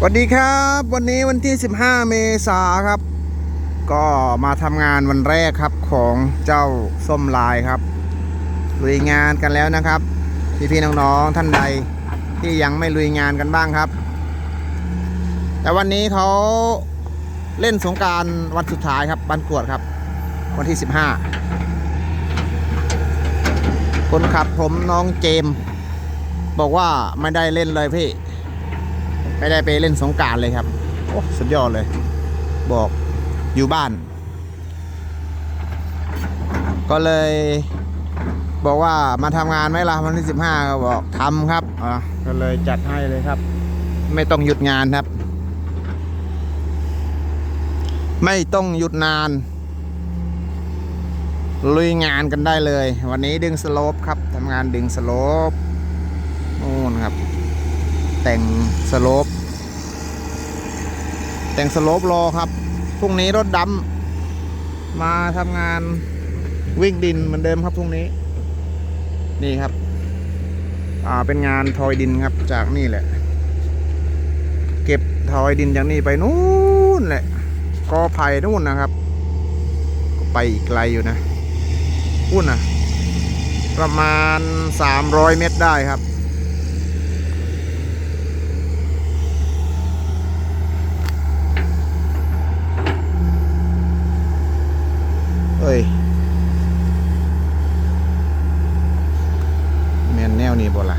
สวัสดีครับ วันนี้วันที่ 15 เมษาครับ ก็มาทำงานวันแรกครับของเจ้าส้มลายครับลุยงานกันแล้วนะครับ พี่ๆน้องๆท่านใดที่ยังไม่ลุยงานกันบ้างครับ แต่วันนี้เขาเล่นสงการวันสุดท้ายครับบันกวดครับ วันที่ 15 คนขับผมน้องเจม บอกว่าไม่ได้เล่นเลยพี่ ไม่ได้ไปเล่นสงกรารเลยครับ โอ้สุดยอดเลย บอกอยู่บ้าน ก็เลย บอกว่ามาทำงานไหมล่ะวันที่สิบห้าก็บอกทำครับอะก็เลยจัดให้เลยครับ ไม่ต้องหยุดงานครับ ไม่ต้องหยุดนานลุยงานกันได้เลย วันนี้ดึงสโลปครับทำงานดึงสโลปนู่นครับ แต่งสโลปแต่งสโลปรอครับพรุ่งนี้รถดำมาทำงานวิ่งดินเหมือนเดิมครับพรุ่งนี้ นี่ครับ อ่าเป็นงานทอยดินครับจากนี่แหละ เก็บทอยดินจากนี่ไปนู่นแหละกอไผ่นู่นนะครับ ไปอีกไกลอยู่นะนู่นนะประมาณ 300 เมตรได้ครับ เอ้ยแมนแนวนี้บ่ล่ะ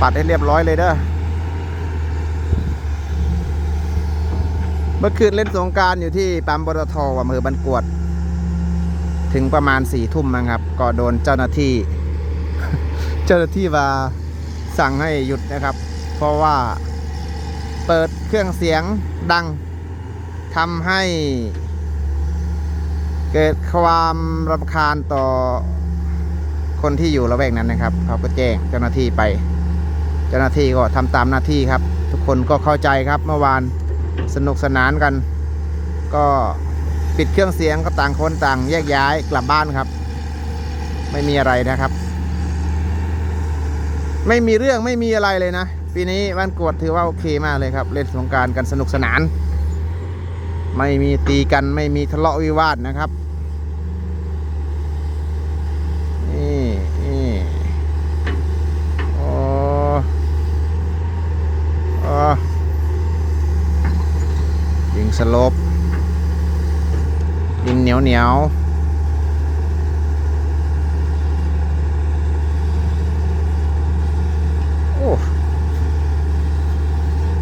ปัดให้เรียบร้อยเลยเด้อ เมื่อคืนเล่นสงการอยู่ที่ปั๊มปตทอำเภอบันกวด ถึงประมาณสี่ทุ่มนะครับ ก็โดนเจ้าหน้าที่ เจ้าหน้าที่มาสั่งให้หยุดนะครับ เพราะว่าเปิดเครื่องเสียงดังทำให้เกิดความรำคาญต่อคนที่อยู่ละแวกนั้นนะครับ เขาก็แจ้งเจ้าหน้าที่ไป เจ้าหน้าที่ก็ทำตามหน้าที่ครับ ทุกคนก็เข้าใจครับเมื่อวานสนุกสนานกัน ก็ ปิดเครื่องเสียงก็ต่างคนต่างแยกย้ายกลับบ้านครับ ไม่มีอะไรนะครับ ไม่มีเรื่องไม่มีอะไรเลยนะปีนี้วันกวดถือว่าโอเคมากเลยครับ เล่นสงการกันสนุกสนาน ไม่มีตีกันไม่มีทะเลาะวิวาทนะครับนี่นี่โอ้โอ้ยิงสลบ เหนียวเหนียวโอ้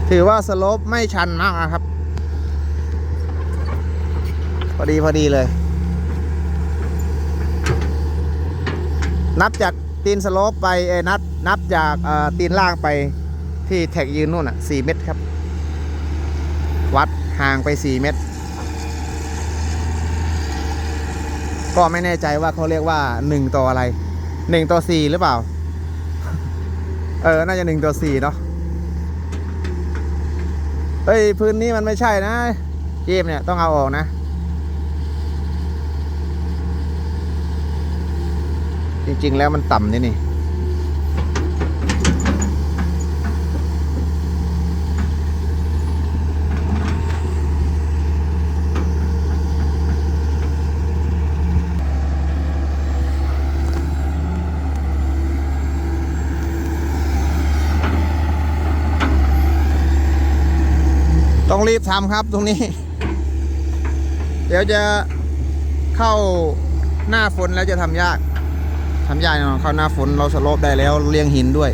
ถือว่าสโลปไม่ชันมากนะครับ พอดีพอดีเลย นับจากตีนสโลปไปเอ้นับนับจากตีนล่างไปที่แท็กยืนนู่นอะสี่เมตรครับ วัดห่างไปสี่เมตร ก็ไม่แน่ใจว่าเขาเรียกว่าหนึ่งต่ออะไรหนึ่งต่อสี่หรือเปล่า เออ น่าจะหนึ่งต่อสี่เนาะเอ้ย พื้นนี้มันไม่ใช่นะเจมเนี่ย ต้องเอาออกนะจริง ๆ แล้วมันต่ำนี่นี่ ต้องรีบทำครับตรงนี้ เดี๋ยวจะเข้าหน้าฝนแล้วจะทำยากทำยากแน่นอนเข้าหน้าฝนเราสโลปได้แล้วเรียงหินด้วย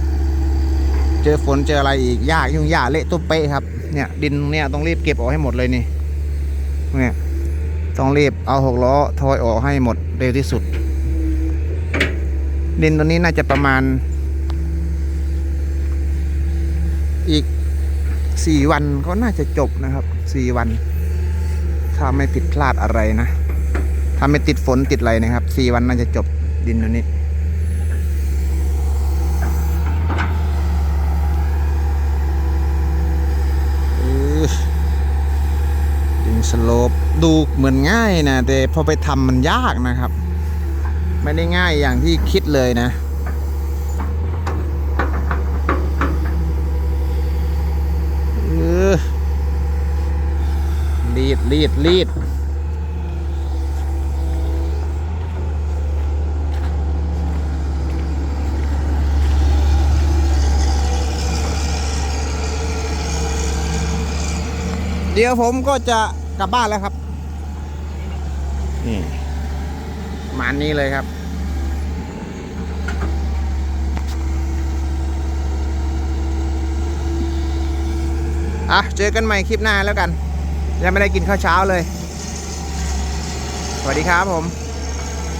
เจอฝนเจออะไรอีกยากยุ่งยากเละตุ้มเป๊ะครับเนี่ยดินเนี่ยต้องรีบเก็บออกให้หมดเลยนี่เนี่ยต้องรีบเอาหกล้อทอยออกให้หมดเร็วที่สุด ดินตัวนี้น่าจะประมาณ อีก สี่วันก็น่าจะจบนะครับสี่วัน ถ้าไม่ผิดพลาดอะไรนะถ้าไม่ติดฝนติดอะไรนะครับสี่วันน่าจะจบดินตัวนี้อือสโลปดูเหมือนง่ายนะ แต่พอไปทำมันยากนะครับ ไม่ได้ง่ายอย่างที่คิดเลยนะ เออ รีดรีดรีดเดี๋ยวผมก็จะกลับบ้านแล้วครับนี่ประมาณนี้เลยครับอะเจอกันใหม่คลิปหน้าแล้วกัน ยังไม่ได้กินข้าวเช้าเลย สวัสดีครับผม